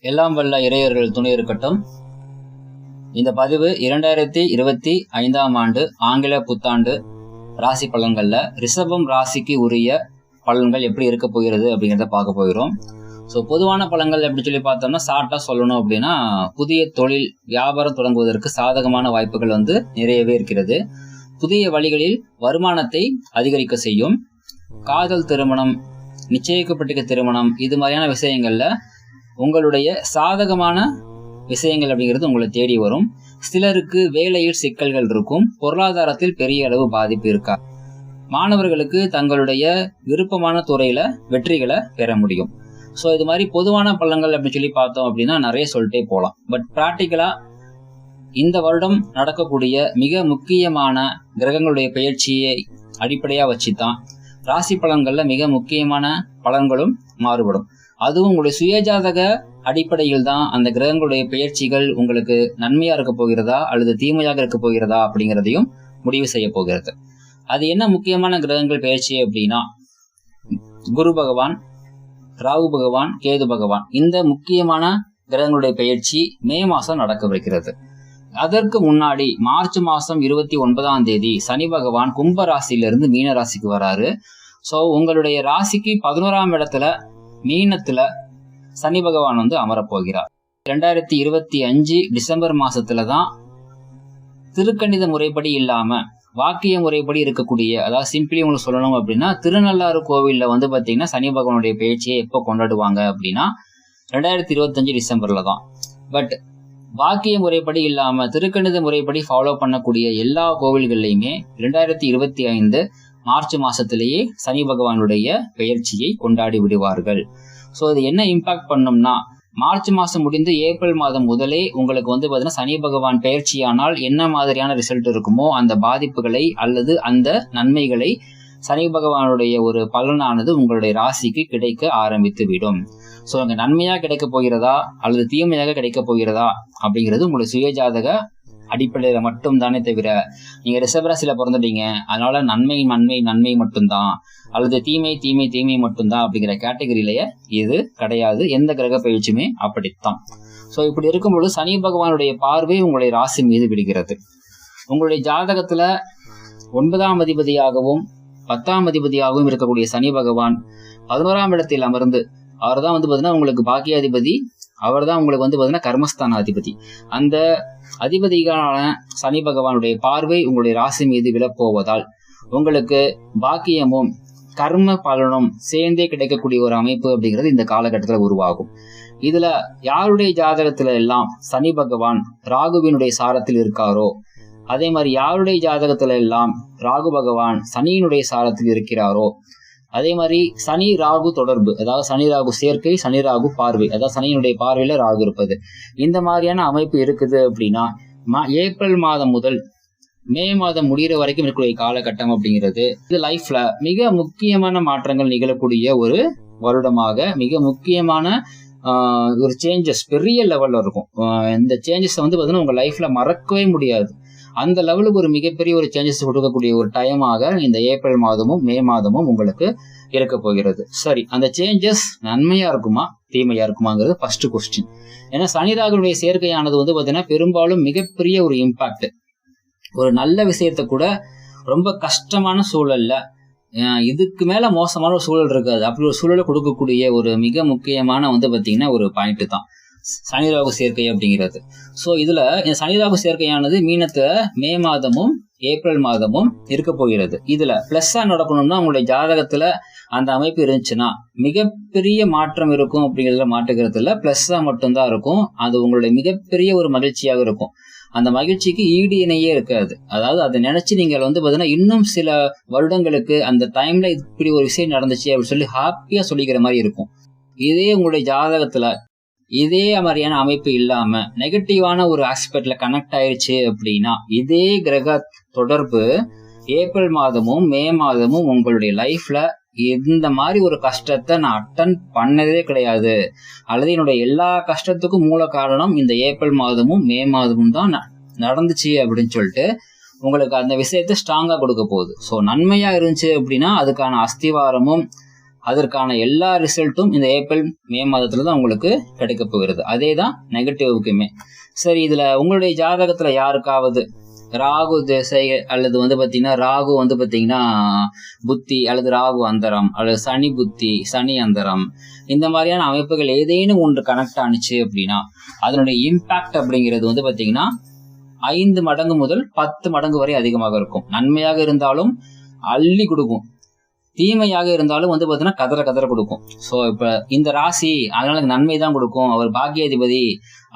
எல்லாம் வல்ல இறையர்கள் துணை இருக்கட்டும். இந்த பதிவு இரண்டாயிரத்தி இருபத்தி ஐந்தாம் ஆண்டு ஆங்கில புத்தாண்டு ராசி பலன்களில் ரிஷபம் ராசிக்கு உரிய பலன்கள் எப்படி இருக்க போகிறது அப்படிங்கிறத பார்க்க போகிறோம். ஸோ பொதுவான பலன்கள் எப்படி சொல்லி பார்த்தோம்னா ஷார்ட்டாக சொல்லணும் அப்படின்னா புதிய தொழில் வியாபாரம் தொடங்குவதற்கு சாதகமான வாய்ப்புகள் வந்து நிறையவே இருக்கிறது. புதிய வழிகளில் வருமானத்தை அதிகரிக்க செய்யும். காதல் திருமணம் நிச்சயிக்கப்பட்டிருக்க திருமணம் இது மாதிரியான விஷயங்கள்ல உங்களுடைய சாதகமான விஷயங்கள் அப்படிங்கிறது உங்களை தேடி வரும். சிலருக்கு வேலையில் சிக்கல்கள் இருக்கும். பொருளாதாரத்தில் பெரிய அளவு பாதிப்பு இருக்கா? மாணவர்களுக்கு தங்களுடைய விருப்பமான துறையில வெற்றிகளை பெற முடியும். ஸோ இது மாதிரி பொதுவான பலன்கள் அப்படின்னு சொல்லி பார்த்தோம் அப்படின்னா நிறைய சொல்லிட்டே போகலாம் பட் ப்ராக்டிக்கலா இந்த வருடம் நடக்கக்கூடிய மிக முக்கியமான கிரகங்களுடைய பயிற்சியை அடிப்படையாக வச்சு தான் ராசி பலன்களில் மிக முக்கியமான பலன்களும் மாறுபடும். அதுவும் உங்களுடைய சுயஜாதக அடிப்படையில் தான் அந்த கிரகங்களுடைய பெயர்ச்சிகள் உங்களுக்கு நன்மையா இருக்க போகிறதா அல்லது தீமையாக இருக்க போகிறதா அப்படிங்கிறதையும் முடிவு செய்ய போகிறது. அது என்ன முக்கியமான கிரகங்கள் பெயர்ச்சி அப்படின்னா குரு பகவான் ராகு பகவான் கேது பகவான். இந்த முக்கியமான கிரகங்களுடைய பெயர்ச்சி மே மாசம் நடக்கவிருக்கிறது அதற்கு முன்னாடி மார்ச் மாசம் இருபத்தி ஒன்பதாம் தேதி சனி பகவான் கும்ப ராசியிலிருந்து மீன ராசிக்கு வராரு. ஸோ உங்களுடைய ராசிக்கு பதினோராம் இடத்துல மீனத்துல சனி பகவான் வந்து அமரப்போகிறார். ரெண்டாயிரத்தி இருபத்தி அஞ்சு டிசம்பர் மாசத்துல தான் திருக்கணித முறைப்படி இல்லாம வாக்கிய முறைப்படி இருக்கக்கூடிய அதாவது சிம்பிளி உங்களுக்கு சொல்லணும் அப்படின்னா திருநள்ளாறு கோவிலில் வந்து பார்த்தீங்கன்னா சனி பகவானுடைய பேச்சியை எப்போ கொண்டாடுவாங்க அப்படின்னா ரெண்டாயிரத்தி இருபத்தஞ்சு டிசம்பர்ல தான் பட் வாக்கிய முறைப்படி இல்லாமல் திருக்கணித முறைப்படி ஃபாலோ பண்ணக்கூடிய எல்லா கோவில்கள்லையுமே ரெண்டாயிரத்தி இருபத்தி ஐந்து மார்ச் மாசத்திலேயே சனி பகவானுடைய பெயர்ச்சியை கொண்டாடி விடுவார்கள். ஸோ இது என்ன இம்பாக்ட் பண்ணும்னா மார்ச் மாதம் முடிந்து ஏப்ரல் மாதம் முதலே உங்களுக்கு வந்து பார்த்தீங்கன்னா சனி பகவான் பயிற்சியானால் என்ன மாதிரியான ரிசல்ட் இருக்குமோ அந்த பாதிப்புகளை அல்லது அந்த நன்மைகளை சனி பகவானுடைய ஒரு பலனானது உங்களுடைய ராசிக்கு கிடைக்க ஆரம்பித்து விடும் ஸோ அங்கே நன்மையாக கிடைக்க போகிறதா அல்லது தீமையாக கிடைக்க போகிறதா அப்படிங்கிறது உங்களுடைய சுயஜாதக அடிப்படையில் மட்டும் தானே தவிர நீங்கள் ரிஷபராசியில் பிறந்துட்டீங்க அதனால நன்மை நன்மை நன்மை மட்டும்தான். அல்லது தீமை தீமை தீமை மட்டும்தான் அப்படிங்கிற கேட்டகரியிலேயே இது கிடையாது. எந்த கிரக பயிற்சியுமே அப்படித்தான். ஸோ இப்படி இருக்கும்பொழுது சனி பகவானுடைய பார்வை உங்களுடைய ராசி மீது விடுகிறது. உங்களுடைய ஜாதகத்துல ஒன்பதாம் அதிபதியாகவும் பத்தாம் அதிபதியாகவும் இருக்கக்கூடிய சனி பகவான் பதினோராம் இடத்தில் அமர்ந்து அவர் தான் வந்து பார்த்தீங்கன்னா உங்களுக்கு பாக்கியாதிபதி அவர் தான் உங்களுக்கு வந்து பார்த்தீங்கன்னா கர்மஸ்தான அதிபதி அந்த அதிபதிகளான சனி பகவானுடைய பார்வை உங்களுடைய ராசி மீது விழப்போவதால் உங்களுக்கு பாக்கியமும் கர்ம பலனும் சேர்ந்தே கிடைக்கக்கூடிய ஒரு அமைப்பு அப்படிங்கிறது இந்த காலகட்டத்தில் உருவாகும். இதுல யாருடைய ஜாதகத்துல எல்லாம் சனி பகவான் ராகுவினுடைய சாரத்தில் இருக்காரோ அதே மாதிரி யாருடைய ஜாதகத்துல எல்லாம் ராகு பகவான் சனியினுடைய சாரத்தில் இருக்கிறாரோ அதே மாதிரி சனி ராகு தொடர்பு. அதாவது சனி ராகு சேர்க்கை சனி ராகு பார்வை. அதாவது சனியினுடைய பார்வையில ராகு இருப்பது. இந்த மாதிரியான அமைப்பு இருக்குது அப்படின்னா ஏப்ரல் மாதம் முதல் மே மாதம் முடிகிற வரைக்கும் இருக்கக்கூடிய காலகட்டம் அப்படிங்கிறது இது லைஃப்ல மிக முக்கியமான மாற்றங்கள் நிகழக்கூடிய ஒரு வருடமாக மிக முக்கியமான ஒரு சேஞ்சஸ் பெரிய லெவல்ல இருக்கும். இந்த சேஞ்சஸ் வந்து பார்த்தீங்கன்னா உங்க லைஃப்ல மறக்கவே முடியாது. அந்த லெவலுக்கு ஒரு மிகப்பெரிய ஒரு சேஞ்சஸ் கொடுக்கக்கூடிய ஒரு டைமாக இந்த ஏப்ரல் மாதமும் மே மாதமும் உங்களுக்கு இருக்க போகிறது. சரி அந்த சேஞ்சஸ் நன்மையா இருக்குமா தீமையா இருக்குமாங்கிறது ஃபர்ஸ்ட் கொஸ்டின் ஏன்னா சனிராகனுடைய சேர்க்கையானது வந்து பார்த்தீங்கன்னா பெரும்பாலும் மிகப்பெரிய ஒரு இம்பாக்ட் ஒரு நல்ல விஷயத்த கூட ரொம்ப கஷ்டமான சூழல்ல இதுக்கு மேல மோசமான ஒரு சூழல் இருக்காது. அப்படி ஒரு சூழலை கொடுக்கக்கூடிய ஒரு மிக முக்கியமான வந்து பாத்தீங்கன்னா ஒரு பாயிண்ட் தான். சனி ராகு சேர்க்கை அப்படிங்கிறது. ஸோ இதுல இந்த சனிராகு சேர்க்கையானது மீனத்தை மே மாதமும் ஏப்ரல் மாதமும் இருக்க போகிறது. இதுல பிளஸ்ஸா நடக்கணும்னா உங்களுடைய ஜாதகத்துல அந்த அமைப்பு இருந்துச்சுன்னா மிகப்பெரிய மாற்றம் இருக்கும் அப்படிங்கிறதுல மாட்டுக்கிறதுல ப்ளஸ்ஸாக பிளஸ்ஸா மட்டும்தான் இருக்கும். அது உங்களுடைய மிகப்பெரிய ஒரு மகிழ்ச்சியாக இருக்கும். அந்த மகிழ்ச்சிக்கு ஈடு இணையே இருக்காது. அதாவது அதை நினைச்சு நீங்கள் வந்து பார்த்தீங்கன்னா இன்னும் சில வருடங்களுக்கு அந்த டைம்ல இப்படி ஒரு விஷயம் நடந்துச்சு அப்படின்னு சொல்லி ஹாப்பியா சொல்லிக்கிற மாதிரி இருக்கும். இதே உங்களுடைய ஜாதகத்துல இதே மாதிரியான அமைப்பு இல்லாம நெகட்டிவான ஒரு ஆஸ்பெக்ட்ல கனெக்ட் ஆயிருச்சு அப்படின்னா இதே கிரக தொடர்பு ஏப்ரல் மாதமும் மே மாதமும் உங்களுடைய லைஃப்ல இந்த மாதிரி ஒரு கஷ்டத்தை நான் அட்டன் பண்ணதே கிடையாது. அல்லது என்னுடைய எல்லா கஷ்டத்துக்கும் மூல காரணம் இந்த ஏப்ரல் மாதமும் மே மாதமும் தான் நடந்துச்சு அப்படின்னு சொல்லிட்டு உங்களுக்கு அந்த விஷயத்த ஸ்ட்ராங்கா கொடுக்க போகுது. ஸோ நன்மையா இருந்துச்சு அப்படின்னா அதுக்கான அஸ்திவாரமும் அதற்கான எல்லா ரிசல்ட்டும் இந்த ஏப்ரல் மே மாதத்துல தான் உங்களுக்கு கிடைக்க போகிறது. அதே தான் நெகட்டிவ்க்குமே சரி இதுல உங்களுடைய ஜாதகத்துல யாருக்காவது ராகு திசை அல்லது வந்து பாத்தீங்கன்னா ராகு வந்து பாத்தீங்கன்னா புத்தி அல்லது ராகு அந்தரம் அல்லது சனி புத்தி சனி அந்தரம் இந்த மாதிரியான அமைப்புகள் ஏதேனும் ஒன்று கனெக்ட் ஆனிச்சு அப்படின்னா அதனுடைய இம்பாக்ட் அப்படிங்கிறது வந்து பாத்தீங்கன்னா ஐந்து மடங்கு முதல் பத்து மடங்கு வரை அதிகமாக இருக்கும். நன்மையாக இருந்தாலும் அள்ளி கொடுக்கும். தீமையாக இருந்தாலும் வந்து பாத்தீங்கன்னா கதற கதற கொடுக்கும். ஸோ இப்ப இந்த ராசி அதனால நன்மை தான் கொடுக்கும். அவர் பாக்கியாதிபதி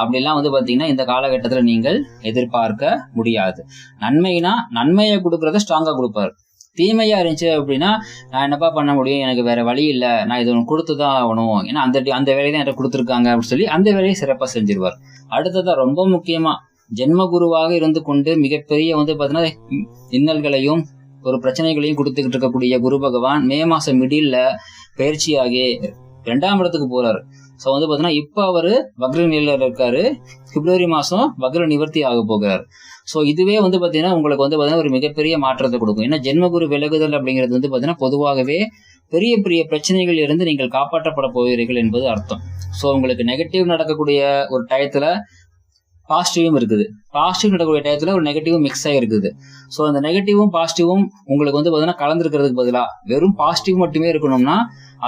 அப்படிலாம் வந்து பாத்தீங்கன்னா இந்த காலகட்டத்துல நீங்கள் எதிர்பார்க்க முடியாது. நன்மைனா நன்மையை கொடுக்கறத ஸ்ட்ராங்கா கொடுப்பாரு. தீமையா இருந்துச்சு அப்படின்னா நான் என்னப்பா பண்ண முடியும்? எனக்கு வேற வழி இல்லை. நான் இது ஒன்று கொடுத்து தான் ஆகணும். ஏன்னா அந்த அந்த வேலையை தான் என்கிட்ட கொடுத்துருக்காங்க அப்படின்னு சொல்லி அந்த வேலையை சிறப்பாக செஞ்சிருவார். அடுத்ததான் ரொம்ப முக்கியமா ஜென்ம குருவாக இருந்து கொண்டு மிகப்பெரிய வந்து பார்த்தீங்கன்னா இன்னல்களையும் ஒரு பிரச்சனைகளையும் கொடுத்துக்கிட்டு இருக்கக்கூடிய குரு பகவான் மே மாசம் மிடில்ல பயிற்சியாகி ரெண்டாம் இடத்துக்கு போறாரு. ஸோ வந்து பார்த்தீங்கன்னா இப்போ அவர் வக்ர நிலையில் இருக்காரு. பிப்ரவரி மாதம் வக்ர நிவர்த்தி ஆக போகிறார். ஸோ இதுவே வந்து பார்த்தீங்கன்னா உங்களுக்கு வந்து பார்த்தீங்கன்னா ஒரு மிகப்பெரிய மாற்றத்தை கொடுக்கும். ஏன்னா ஜென்மகுரு விலகுதல் அப்படிங்கிறது வந்து பார்த்தீங்கன்னா பொதுவாகவே பெரிய பெரிய பிரச்சனைகள் இருந்து நீங்கள் காப்பாற்றப்பட போகிறீர்கள் என்பது அர்த்தம். ஸோ உங்களுக்கு நெகட்டிவ் நடக்கக்கூடிய ஒரு டயத்தில் பாசிட்டிவும் இருக்குது. பாசிட்டிவ் நடக்கக்கூடிய டயத்துல ஒரு நெகட்டிவும் மிக்ஸ் ஆகிருக்குது ஸோ அந்த நெகட்டிவும் பாசிட்டிவும் உங்களுக்கு வந்து பார்த்தீங்கன்னா கலந்துருக்கிறதுக்கு பதிலாக வெறும் பாசிட்டிவ் மட்டுமே இருக்கணும்னா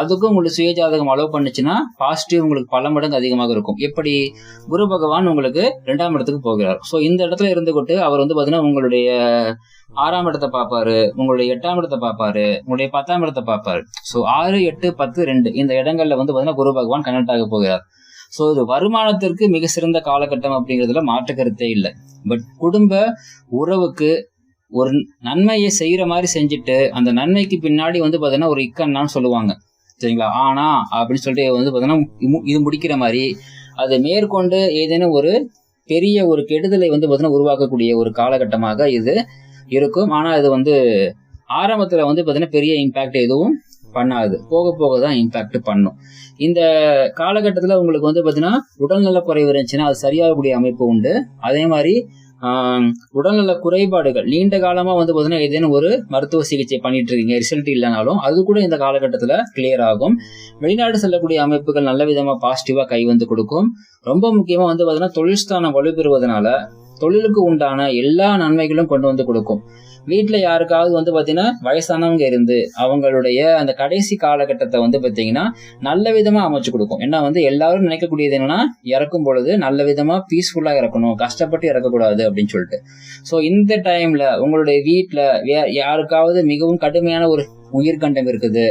அதுக்கும் உங்களுக்கு சுயஜாதகம் அலோவ் பண்ணுச்சுன்னா பாசிட்டிவ் உங்களுக்கு பல மடங்கு அதிகமாக இருக்கும். எப்படி? குரு பகவான் உங்களுக்கு ரெண்டாம் இடத்துக்கு போகிறார். ஸோ இந்த இடத்துல இருந்துகிட்டு அவர் வந்து பார்த்தீங்கன்னா உங்களுடைய ஆறாம் இடத்தை பார்ப்பாரு உங்களுடைய எட்டாம் இடத்தை பார்ப்பாரு உங்களுடைய பத்தாம் இடத்தை பார்ப்பாரு. ஸோ ஆறு எட்டு பத்து ரெண்டு இந்த இடங்கள்ல வந்து பார்த்தீங்கன்னா குரு பகவான் கனெக்ட் ஆக போகிறார். ஸோ இது வருமானத்திற்கு மிக சிறந்த காலகட்டம் அப்படிங்கிறதுல மாற்று கருத்தே இல்லை. பட் குடும்ப உறவுக்கு ஒரு நன்மையை செய்யற மாதிரி செஞ்சுட்டு அந்த நன்மைக்கு பின்னாடி வந்து பார்த்தீங்கன்னா ஒரு இக்கண்ணான்னு சொல்லுவாங்க. சரிங்களா? ஆனா அப்படின்னு சொல்லிட்டு வந்து பார்த்தீங்கன்னா இது முடிக்கிற மாதிரி அது மேற்கொண்டு ஏதேனும் ஒரு பெரிய ஒரு கெடுதலை வந்து பார்த்தீங்கன்னா உருவாக்கக்கூடிய ஒரு காலகட்டமாக இது இருக்கும். ஆனால் இது வந்து ஆரம்பத்தில் வந்து பார்த்தீங்கன்னா பெரிய இம்பேக்ட் எதுவும் பண்ணாது. போக போக தான் இம்பேக்ட் பண்ணும். இந்த காலகட்டத்தில் உங்களுக்கு வந்து பார்த்தீங்கன்னா உடல்நல குறைவு இருந்துச்சுன்னா அது சரியாகக்கூடிய அமைப்பு உண்டு. அதே மாதிரி உடல்நல குறைபாடுகள். நீண்ட காலமாக வந்து பார்த்தீங்கன்னா ஏதேனும் ஒரு மருத்துவ சிகிச்சை பண்ணிட்டு இருக்கீங்க ரிசல்ட் இல்லைனாலும் அது கூட இந்த காலகட்டத்தில் கிளியர் ஆகும். வெளிநாடு செல்லக்கூடிய அமைப்புகள் நல்ல விதமாக பாசிட்டிவாக கை வந்து கொடுக்கும். ரொம்ப முக்கியமாக வந்து பார்த்தீங்கன்னா தொழில் ஸ்தானம் வலுப்பெறுவதனால தொழிலுக்கு உண்டான எல்லா நன்மைகளும் கொண்டு வந்து கொடுக்கும். வீட்டில் யாருக்காவது வந்து பார்த்தீங்கன்னா வயசானவங்க இருந்து அவங்களுடைய அந்த கடைசி காலகட்டத்தை வந்து பார்த்தீங்கன்னா நல்ல விதமாக அமைச்சு கொடுக்கும். ஏன்னா வந்து எல்லாரும் நினைக்கக்கூடியது என்னன்னா இறக்கும் பொழுது நல்ல விதமாக பீஸ்ஃபுல்லாக இறக்கணும் கஷ்டப்பட்டு இறக்கக்கூடாது அப்படின்னு சொல்லிட்டு. ஸோ இந்த டைம்ல உங்களுடைய வீட்டில் யாருக்காவது மிகவும் கடுமையான ஒரு உயிர்கண்டம் இருக்குது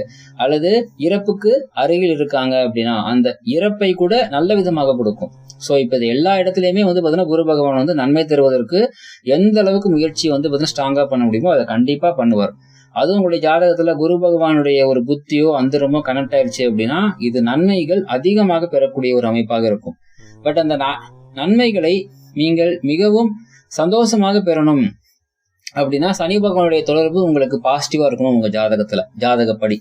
அல்லது இறப்புக்கு அருகில் இருக்காங்க அப்படின்னா அந்த இறப்பை கூட நல்ல விதமாக கொடுக்கும். ஸோ இப்போ இது எல்லா இடத்துலையுமே வந்து பார்த்தீங்கன்னா குரு பகவான் வந்து நன்மை தருவதற்கு எந்த அளவுக்கு முயற்சி வந்து பார்த்தீங்கன்னா ஸ்ட்ராங்காக பண்ண முடியுமோ அதை கண்டிப்பாக பண்ணுவார். அதுவும் உங்களுடைய ஜாதகத்துல குரு பகவானுடைய ஒரு புத்தியோ அந்தரமோ கனெக்ட் ஆயிடுச்சு அப்படின்னா இது நன்மைகள் அதிகமாக பெறக்கூடிய ஒரு அமைப்பாக இருக்கும். பட் அந்த நன்மைகளை நீங்கள் மிகவும் சந்தோஷமாக பெறணும். அப்படின்னா சனி பகவானுடைய தொடர்பு உங்களுக்கு பாசிட்டிவா இருக்கணும் உங்க ஜாதகத்துல ஜாதகப்படி.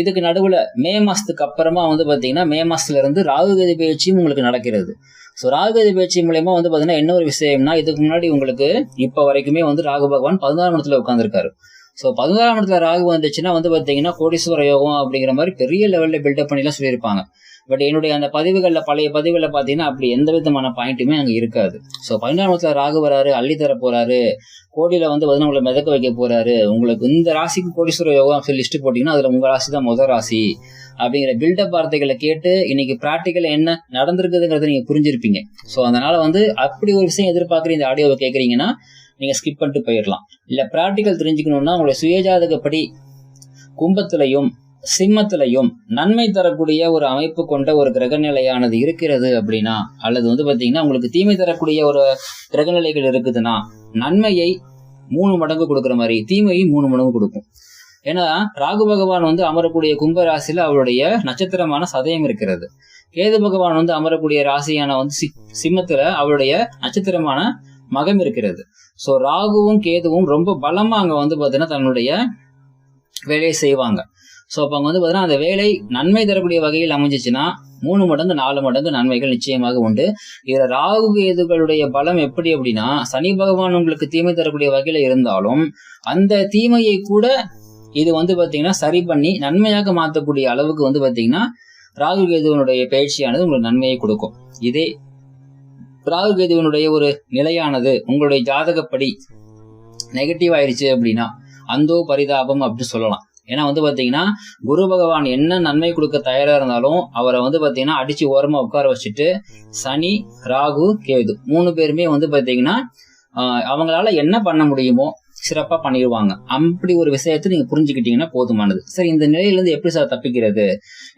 இதுக்கு நடுவுல மே மாசத்துக்கு அப்புறமா வந்து பாத்தீங்கன்னா மே மாசத்துல இருந்து ராகுகதி பயிற்சியும் உங்களுக்கு நடக்கிறது. ஸோ ராகுகதி பயிற்சி மூலயமா வந்து பாத்தீங்கன்னா என்ன ஒரு விஷயம்னா இதுக்கு முன்னாடி உங்களுக்கு இப்ப வரைக்குமே வந்து ராகு பகவான் பதினாறாம் இடத்துல உட்காந்துருக்காரு ஸோ பதினாறாம் இடத்துல ராகு வந்துச்சுன்னா வந்து பாத்தீங்கன்னா கோடீஸ்வர யோகம் அப்படிங்கிற மாதிரி பெரிய லெவல்ல பில்டப் பண்ணிலாம் சொல்லியிருப்பாங்க. பட் என்னுடைய அந்த பதிவுகளில் பழைய பதிவுகளில் பார்த்தீங்கன்னா அப்படி எந்த விதமான பாயிண்ட்டுமே அங்கே இருக்காது. ஸோ பதினாறாமத்துல ராகு வராரு அள்ளி தர போறாரு கோடியில் வந்து பார்த்தீங்கன்னா உங்களை மிதக்க வைக்க போறாரு உங்களுக்கு இந்த ராசிக்கு கோடீஸ்வர யோகம் சொல்லி லிஸ்ட் போட்டிங்கன்னா அதில் உங்கள் ராசி தான் முதல் ராசி. அப்படிங்கிற பில்டப் வார்த்தைகளை கேட்டு இன்னைக்கு ப்ராக்டிக்கல் என்ன நடந்திருக்குதுங்கிறத நீங்கள் புரிஞ்சிருப்பீங்க. ஸோ அதனால வந்து அப்படி ஒரு விஷயம் எதிர்பார்க்குற இந்த ஆடியோவை கேட்குறீங்கன்னா நீங்கள் ஸ்கிப் பண்ணிட்டு போயிடலாம். இல்லை ப்ராக்டிக்கல் தெரிஞ்சுக்கணுன்னா உங்களுடைய சுயஜாதகப்படி கும்பத்திலையும் சிம்மத்திலையும் நன்மை தரக்கூடிய ஒரு அமைப்பு கொண்ட ஒரு கிரகநிலையானது இருக்கிறது அப்படின்னா அல்லது வந்து பாத்தீங்கன்னா உங்களுக்கு தீமை தரக்கூடிய ஒரு கிரகநிலைகள் இருக்குதுன்னா நன்மையை மூணு மடங்கு கொடுக்குற மாதிரி தீமையை மூணு மடங்கு கொடுக்கும். ஏன்னா ராகு பகவான் வந்து அமரக்கூடிய கும்ப ராசியில அவருடைய நட்சத்திரமான சதயம் இருக்கிறது. கேது பகவான் வந்து அமரக்கூடிய ராசியான வந்து சிம்மத்துல அவருடைய நட்சத்திரமான மகம் இருக்கிறது. ஸோ ராகுவும் கேதுவும் ரொம்ப பலமா அங்க வந்து பாத்தீங்கன்னா தன்னுடைய வேலையை செய்வாங்க. ஸோ அப்போ அங்கே வந்து பார்த்தீங்கன்னா அந்த வேலை நன்மை தரக்கூடிய வகையில் அமைஞ்சிச்சுன்னா மூணு மடங்கு நாலு மடங்கு நன்மைகள் நிச்சயமாக உண்டு. இதில் ராகு கேதுகளுடைய பலம் எப்படி அப்படின்னா சனி பகவான் உங்களுக்கு தீமை தரக்கூடிய வகையில் இருந்தாலும் அந்த தீமையை கூட இது வந்து பார்த்தீங்கன்னா சரி பண்ணி நன்மையாக மாற்றக்கூடிய அளவுக்கு வந்து பார்த்தீங்கன்னா ராகு கேதுவனுடைய பயிற்சியானது உங்களுக்கு நன்மையை கொடுக்கும். இதே ராகு கேதுவனுடைய ஒரு நிலையானது உங்களுடைய ஜாதகப்படி நெகட்டிவ் ஆயிடுச்சு அப்படின்னா அந்தோ பரிதாபம் அப்படின்னு சொல்லலாம். ஏன்னா வந்து பாத்தீங்கன்னா குரு பகவான் என்ன நன்மை கொடுக்க தயாரா இருந்தாலும் அவரை வந்து பாத்தீங்கன்னா அடிச்சு ஓரமா உட்கார வச்சுட்டு சனி ராகு கேது மூணு பேருமே வந்து பாத்தீங்கன்னா அவங்களால என்ன பண்ண முடியுமோ சிறப்பா பண்ணிடுவாங்க. அப்படி ஒரு விஷயத்தை நீங்க புரிஞ்சுக்கிட்டீங்கன்னா போதுமானது. சரி இந்த நிலையில இருந்து எப்படி சார் தப்பிக்கிறது?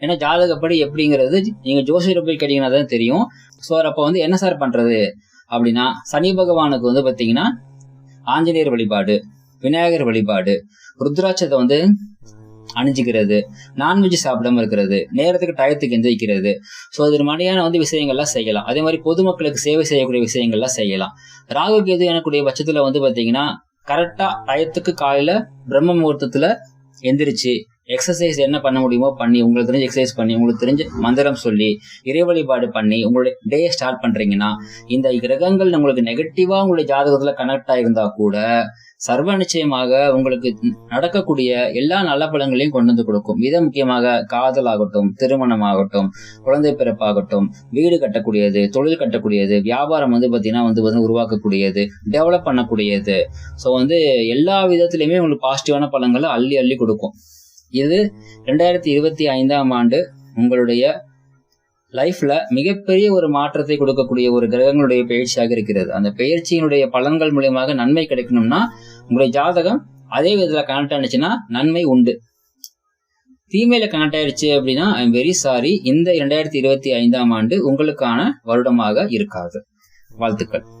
ஏன்னா ஜாதகப்படி எப்படிங்கிறது நீங்க ஜோசியரை போய் கேட்டீங்கன்னா தான் தெரியும். ஸோ அப்போ வந்து என்ன சார் பண்றது? அப்படின்னா சனி பகவானுக்கு வந்து பாத்தீங்கன்னா ஆஞ்சநேயர் வழிபாடு. விநாயகர் வழிபாடு. ருத்ராட்சத்தை வந்து அணிஞ்சிக்கிறது நான்வெஜ் சாப்பிடாம இருக்கிறது நேரத்துக்கு டயத்துக்கு எந்திரிக்கிறது. ஸோ அது மாதிரியான வந்து விஷயங்கள்லாம் செய்யலாம். அதே மாதிரி பொதுமக்களுக்கு சேவை செய்யக்கூடிய விஷயங்கள்லாம் செய்யலாம். ராகு கேது எனக்கூடிய பட்சத்தில் வந்து பார்த்தீங்கன்னா கரெக்டாக டயத்துக்கு காலையில் பிரம்ம முகூர்த்தத்தில் எந்திரிச்சு எக்ஸசைஸ் என்ன பண்ண முடியுமோ பண்ணி உங்களுக்கு தெரிஞ்ச எக்ஸசைஸ் பண்ணி உங்களுக்கு தெரிஞ்ச மந்திரம் சொல்லி இறை வழிபாடு பண்ணி உங்களுடைய டே ஸ்டார்ட் பண்றீங்கன்னா இந்த கிரகங்கள் உங்களுக்கு நெகட்டிவா உங்களுடைய ஜாதகத்துல கனெக்ட் ஆயிருந்தா கூட சர்வ நிச்சயமாக உங்களுக்கு நடக்கக்கூடிய எல்லா நல்ல பழங்களையும் கொண்டு வந்து கொடுக்கும். மிக முக்கியமாக காதல் ஆகட்டும் திருமணம் ஆகட்டும் குழந்தை பிறப்பாகட்டும் வீடு கட்டக்கூடியது தொழில் கட்டக்கூடியது வியாபாரம் வந்து பாத்தீங்கன்னா வந்து வந்து உருவாக்கக்கூடியது டெவலப் பண்ணக்கூடியது. ஸோ வந்து எல்லா விதத்திலையுமே உங்களுக்கு பாசிட்டிவான பழங்களை அள்ளி அள்ளி கொடுக்கும். இது ரெண்டாயிரத்தி இருபத்தி ஐந்தாம் ஆண்டு உங்களுடைய லைஃப்ல மிகப்பெரிய ஒரு மாற்றத்தை கொடுக்கக்கூடிய ஒரு கிரகங்களுடைய பயிற்சியாக இருக்கிறது. அந்த பயிற்சியினுடைய பலன்கள் மூலியமாக நன்மை கிடைக்கணும்னா உங்களுடைய ஜாதகம் அதே விதத்துல கனெக்ட் ஆனிச்சுன்னா நன்மை உண்டு. தீமையில கனெக்ட் ஆயிடுச்சு அப்படின்னா ஐ எம் வெரி சாரி இந்த இரண்டாயிரத்தி இருபத்தி ஐந்தாம் ஆண்டு உங்களுக்கான வருடமாக இருக்காது. வாழ்த்துக்கள்.